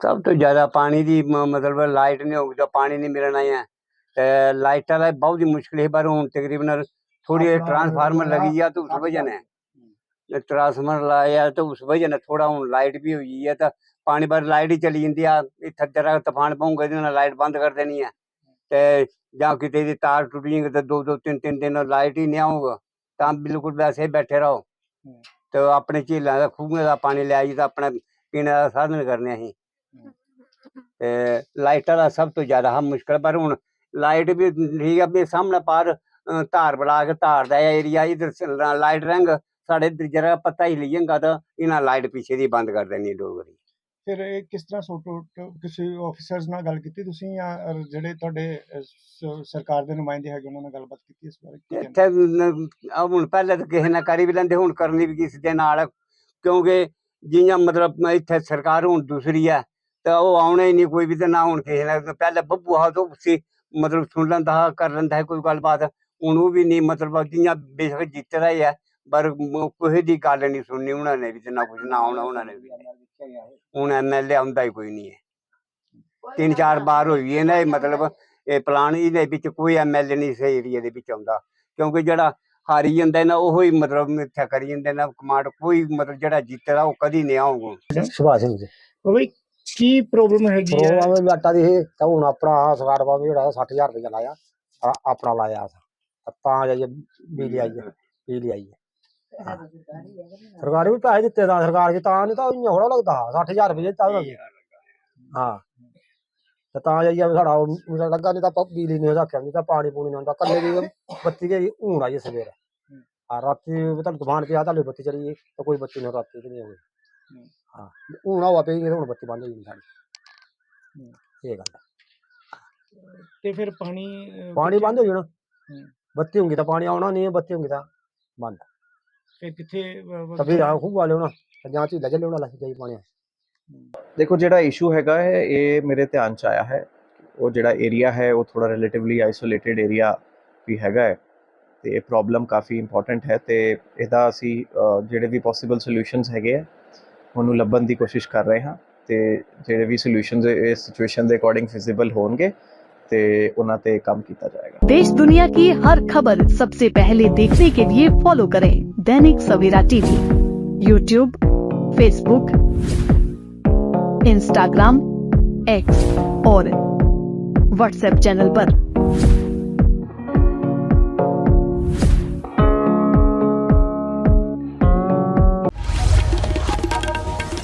ਸਭ ਤੋਂ ਜ਼ਿਆਦਾ ਪਾਣੀ ਦੀ ਮਤਲਬ ਲਾਈਟ ਨਹੀਂ ਹੋਊਗੀ ਤਾਂ ਪਾਣੀ ਨਹੀਂ ਮਿਲਣਾ ਹੈ ਲਾਈਟਾਂ ਦਾ ਬਹੁਤ ਹੀ ਮੁਸ਼ਕਿਲ ਹੈ ਪਰ ਹੁਣ ਤਕਰੀਬਨ ਥੋੜੀ ਟਰਾਂਸਫਾਰਮਰ ਲੱਗੀ ਆ ਤਾਂ ਉਸ ਵਜ੍ਹਾ ਨੇ ਟਰਾਂਸਫਾਰਮਰ ਲਾਇਆ ਤਾਂ ਉਸ ਵਜ੍ਹਾ ਨਾਲ ਥੋੜਾ ਹੁਣ ਲਾਈਟ ਵੀ ਹੋਈ ਹੈ ਤਾਂ ਪਾਣੀ ਬਾਰ ਲਾਈਟ ਹੀ ਚਲੀ ਜਾਂਦੀ ਆ। ਇੱਥੇ ਜਰਾ ਤੂਫਾਨ ਪਊਗਾ ਇਹਦੇ ਨਾਲ ਲਾਈਟ ਬੰਦ ਕਰ ਦੇਣੀ ਹੈ। ਤੇ ਜਾਂ ਕਿਤੇ ਦੀ ਤਾਰ ਟੁੱਟ ਜਾਏਗੀ ਤਾਂ ਦੋ ਦੋ ਤਿੰਨ ਤਿੰਨ ਦਿਨ ਲਾਈਟ ਹੀ ਨਹੀਂ ਆਊਗਾ। ਤਾਂ ਬਿਲਕੁਲ ਵੈਸੇ ਬੈਠੇ ਰਹੋ। ਤੇ ਆਪਣੇ ਝੀਲਾਂ ਦਾ ਖੂਹਾਂ ਦਾ ਪਾਣੀ ਲਿਆ ਜੀ ਤਾਂ ਆਪਣਾ ਪੀਣ ਦਾ ਸਾਧਨ ਕਰਨੇ ਅਸੀਂ। ਲਾਈਟਾਂ ਦਾ ਸਭ ਤੋਂ ਜ਼ਿਆਦਾ ਹਮ ਮੁਸ਼ਕਲ ਪਰ ਹੁਣ ਲਾਈਟ ਵੀ ਠੀਕ ਆ ਵੀ ਸਾਹਮਣੇ ਪਾਰ ਧਾਰ ਬਣਾ ਕੇ ਧਾਰ ਦਾ ਏਰੀਆ ਇਧਰ ਲਾਈਟ ਰੰਗ ਸਾਡੇ ਜਰਾ ਪਤਾ ਹੀ ਲਈਏਗਾ ਤਾਂ ਇਹਨਾਂ ਲਾਈਟ ਪਿੱਛੇ ਦੀ ਬੰਦ ਕਰ ਦੇਣੀ ਡੋਗਰੀ ਫਿਰ ਇਹ ਕਿਸ ਤਰ੍ਹਾਂ ਸੋਟੋ ਕਿਸੇ ਆਫੀਸਰਸ ਨਾਲ ਗੱਲ ਕੀਤੀ ਤੁਸੀਂ ਜਾਂ ਜਿਹੜੇ ਤੁਹਾਡੇ ਸਰਕਾਰ ਦੇ ਨੁਮਾਇੰਦੇ ਹੈਗੇ ਉਹਨਾਂ ਨਾਲ ਗੱਲਬਾਤ ਕੀਤੀ ਇਸ ਬਾਰੇ? ਇੱਥੇ ਹੁਣ ਪਹਿਲੇ ਤਾਂ ਕਿਸੇ ਨਾਲ ਕਰੀ ਵੀ ਲੈਂਦੇ ਹੁਣ ਕਰਨੀ ਵੀ ਕਿਸੇ ਦੇ ਨਾਲ। ਕਿਉਂਕਿ ਜਿਹੀਆਂ ਮਤਲਬ ਇੱਥੇ ਸਰਕਾਰ ਹੁਣ ਦੂਸਰੀ ਹੈ ਤਾਂ ਉਹ ਆਉਣਾ ਹੀ ਨਹੀਂ ਕੋਈ ਵੀ ਤੇ ਨਾ ਹੁਣ ਕਿਸੇ ਨਾਲ ਪਹਿਲੇ ਬੱਬੂ ਆ ਤੋਂ ਸੀ ਮਤਲਬ ਸੁਣ ਲੈਂਦਾ ਕਰ ਲੈਂਦਾ ਹੈ ਕੋਈ ਗੱਲਬਾਤ। ਹੁਣ ਉਹ ਵੀ ਨਹੀਂ ਮਤਲਬ ਜਿਹੀਆਂ ਬੇਸ਼ੱਕ ਜਿੱਤ ਰਹੀ ਹੈ ਪਰ ਮ- ਕਿਸੇ ਦੀ ਗੱਲ ਨਹੀਂ ਸੁਣਨੀ ਉਹਨਾਂ ਨੇ ਵੀ ਤੇ ਨਾ ਕੁਝ ਨਾ ਆਉਣਾ ਉਹਨਾਂ ਨੇ ਵੀ। ਹੁਣ ਐਮਐਲਏ ਆਉਂਦਾ ਹੀ ਕੋਈ ਨਹੀਂ ਹੈ। ਤਿੰਨ ਚਾਰ ਵਾਰ ਹੋਈ ਹੈ ਨਾ ਇਹ ਮਤਲਬ ਇਹ ਪਲਾਨ ਇਹਦੇ ਵਿੱਚ ਕੋਈ ਐਮਐਲਏ ਨਹੀਂ ਇਸ ਏਰੀਏ ਦੇ ਵਿੱਚ ਆਉਂਦਾ। ਕਿਉਂਕਿ ਜਿਹੜਾ ਹਾਰੀ ਜਾਂਦਾ ਨਾ ਉਹ ਹੀ ਮਤਲਬ ਇੱਥੇ ਕਰੀ ਜਾਂਦੇ ਨਾ ਕਮਾਂਡ ਕੋਈ ਮਤਲਬ ਜਿਹੜਾ ਜਿੱਤਦਾ ਉਹ ਕਦੀ ਨਹੀਂ ਆਊਗਾ। ਸੁਭਾਸ਼ ਸਿੰਘ ਜੀ। ਉਹ ਬਈ ਕੀ ਪ੍ਰੋਬਲਮ ਹੈਗੀ ਹੈ? ਪ੍ਰੋਗਰਾਮ ਵੀ ਆਟਾ ਦੀ ਇਹ ਤਾਂ ਹੁਣ ਆਪਣਾ ਸਰਕਾਰ ਬਾਬੇ ਜਿਹੜਾ 60000 ਰੁਪਏ ਲਾਇਆ ਆ- ਆਪਣਾ ਲਾਇਆ ਤਾਂ ਤਾਂ ਜਾਈਏ ਬਿਜਲੀ ਆਈ ਹੈ ਬਿਜਲੀ ਆਈ ਹੈ। ਸਰਕਾਰ ਵੀ ਪੈਸੇ ਦਿੱਤੇ ਦਾ ਸਰਕਾਰ ਜੀ ਤਾਂ ਨਹੀਂ ਤਾਂ ਇੰਨਾ ਹੋੜਾ ਲੱਗਦਾ 60000 ਰੁਪਏ ਤਾਂ ਨੂੰ। ਹਾਂ। ਤੇ ਤਾਂ ਜਾਈਏ ਸਾਡਾ ਉਹ ਮੇਰਾ ਲੱਗਾ ਨਹੀਂ ਤਾਂ ਆਪਾਂ ਬਿਜਲੀ ਨਹੀਂ ਰੱਖਿਆ ਨਹੀਂ ਤਾਂ ਪਾਣੀ ਪੂਣੀ ਨਹੀਂ ਹੁੰਦਾ ਕੱਲੇ ਦੀ ਬੱਤੀ ਗਈ ਹੁਣ ਆਈ ਸਵੇਰ। ਆ ਰਾਤੀ ਤੁਹਾਨੂੰ ਤੂਫਾਨ ਪਿਆ ਤਾਂ ਬੱਤੀ ਚਲੀ ਗਈ ਤਾਂ ਕੋਈ ਬੱਤੀ ਨਹੀਂ ਰਾਤੀ ਕਿ ਨਹੀਂ ਹੋਈ। ਹਾਂ ਹੁਣ ਹਵਾ ਪਈ ਤੇ ਹੁਣ ਬੱਤੀ ਬੰਦ ਹੋ ਗਈ ਸਾਡੀ ਇਹ ਗੱਲ ਹੈ। ਤੇ ਫਿਰ ਪਾਣੀ ਪਾਣੀ ਬੰਦ ਹੋ ਜਾਣਾ। ਹੂੰ। ਬੱਤੀ ਹੋਊਗੀ ਤਾਂ ਪਾਣੀ ਆਉਣਾ ਨਹੀਂ ਬੱਤੀ ਹੋਊਗੀ ਤਾਂ ਬੰਦ। ਫਿਰ ਕਿੱਥੇ ਅ, ਤਾਂ ਫਿਰ ਆ ਖੂਹ ਵਾਲੇ ਹੋਣਾ ਤੇ ਜਾਂ ਝੀਲਾ ਚੱਲੇ ਹੋਣਾ ਲੱਗ ਜਾਈ ਪਾਣੀ। ਦੇਖੋ ਜਿਹੜਾ ਇਸ਼ੂ ਹੈਗਾ ਹੈ ਇਹ ਮੇਰੇ ਧਿਆਨ ਚ ਆਇਆ ਹੈ। ਉਹ ਜਿਹੜਾ ਏਰੀਆ ਹੈ ਉਹ ਥੋੜਾ ਰਿਲੇਟਿਵਲੀ ਆਈਸੋਲੇਟਿਡ ਏਰੀਆ ਵੀ ਹੈਗਾ ਹੈ। ਤੇ ਇਹ ਪ੍ਰੋਬਲਮ ਕਾਫੀ ਇੰਪੋਰਟੈਂਟ ਹੈ ਤੇ ਇਹਦਾ ਅਸੀਂ ਅਹ, ਜਿਹੜੇ ਵੀ ਪੋਸੀਬਲ ਸੋਲੂਸ਼ਨਸ ਹੈਗੇ ਆ ਉਹਨੂੰ ਲੱਭਣ ਦੀ ਕੋਸ਼ਿਸ਼ ਕਰ ਰਹੇ ਹਾਂ ਤੇ ਜਿਹੜੇ ਵੀ ਸੋਲੂਸ਼ਨਸ ਇਸ ਸਿਚੁਏਸ਼ਨ ਦੇ ਅਕੋਰਡਿੰਗ ਫਿਜ਼ੀਬਲ ਹੋਣਗੇ ਤੇ ਉਹਨਾਂ ਤੇ ਕੰਮ ਕੀਤਾ ਜਾਏਗਾ देश दुनिया की हर खबर सबसे पहले देखने के लिए फॉलो करें Dainik Savera TV YouTube Facebook Instagram X और व्हाट्सएप चैनल पर।